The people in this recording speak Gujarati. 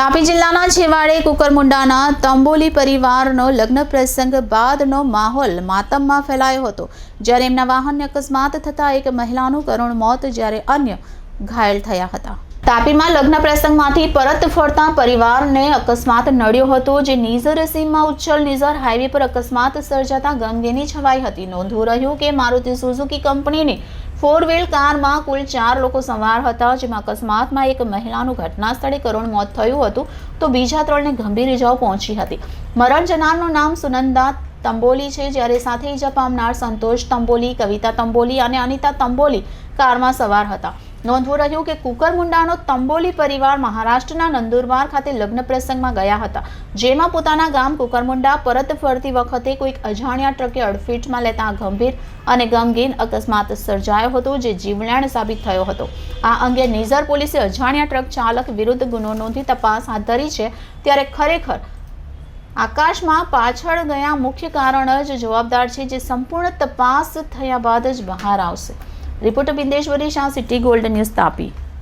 તાપી જિલ્લાના છેવાડે કુકરમુંડાના તંબોલી પરિવારનો લગ્ન પ્રસંગ બાદનો માહોલ માતમમાં ફેલાયો હતો. જ્યારે એમના વાહનને અકસ્માત થતાં એક મહિલાનું કરુણ મોત જ્યારે અન્ય ઘાયલ થયા હતા. તાપીમાં લગ્ન પ્રસંગમાંથી પરત ફરતા પરિવારને અકસ્માત નડ્યો હતો, જે નિઝર સીમમાં ઉચ્છલ નિઝર હાઈવે પર અકસ્માત સર્જાતા ગમગીની છવાઈ હતી. નોંધવું રહ્યું કે મારુતિ સુઝુકી કંપનીની ફોર વ્હીલ કારમાં કુલ ચાર લોકો સવાર હતા, જેમાં અકસ્માતમાં એક મહિલાનું ઘટના સ્થળે કરુણ મોત થયું હતું, તો બીજા ત્રણને ગંભીર ઇજાઓ પહોંચી હતી. મરણ જનારનું નામ સુનંદા તંબોલી છે, જ્યારે સાથે ઇજા પામનાર સંતોષ તંબોલી, કવિતા તંબોલી અને અનિતા તંબોલી કારમાં સવાર હતા. નોંધવું રહ્યું કે કુકરમુંડાનો તંબોલી પરિવાર મહારાષ્ટ્રના નંદુરબાર ખાતે લગ્ન પ્રસંગમાં ગયા હતા, જેમાં પોતાના ગામ કુકરમુંડા પરત ફરતી વખતે કોઈક અજાણ્યા ટ્રકે અડફેટમાં લેતા ગંભીર અને ગમગીન અકસ્માત સર્જાયો હતો જે જીવલેણ સાબિત થયો હતો. આ અંગે નિઝર પોલીસે અજાણ્યા ટ્રક ચાલક વિરુદ્ધ ગુનો નોંધી તપાસ હાથ ધરી છે, ત્યારે ખરેખર આકાશમાં પાછળ ગયા મુખ્ય કારણ જ જવાબદાર છે જે સંપૂર્ણ તપાસ થયા બાદ જ બહાર આવશે. Reporter Bindeshwari Shah City Gold News Tapi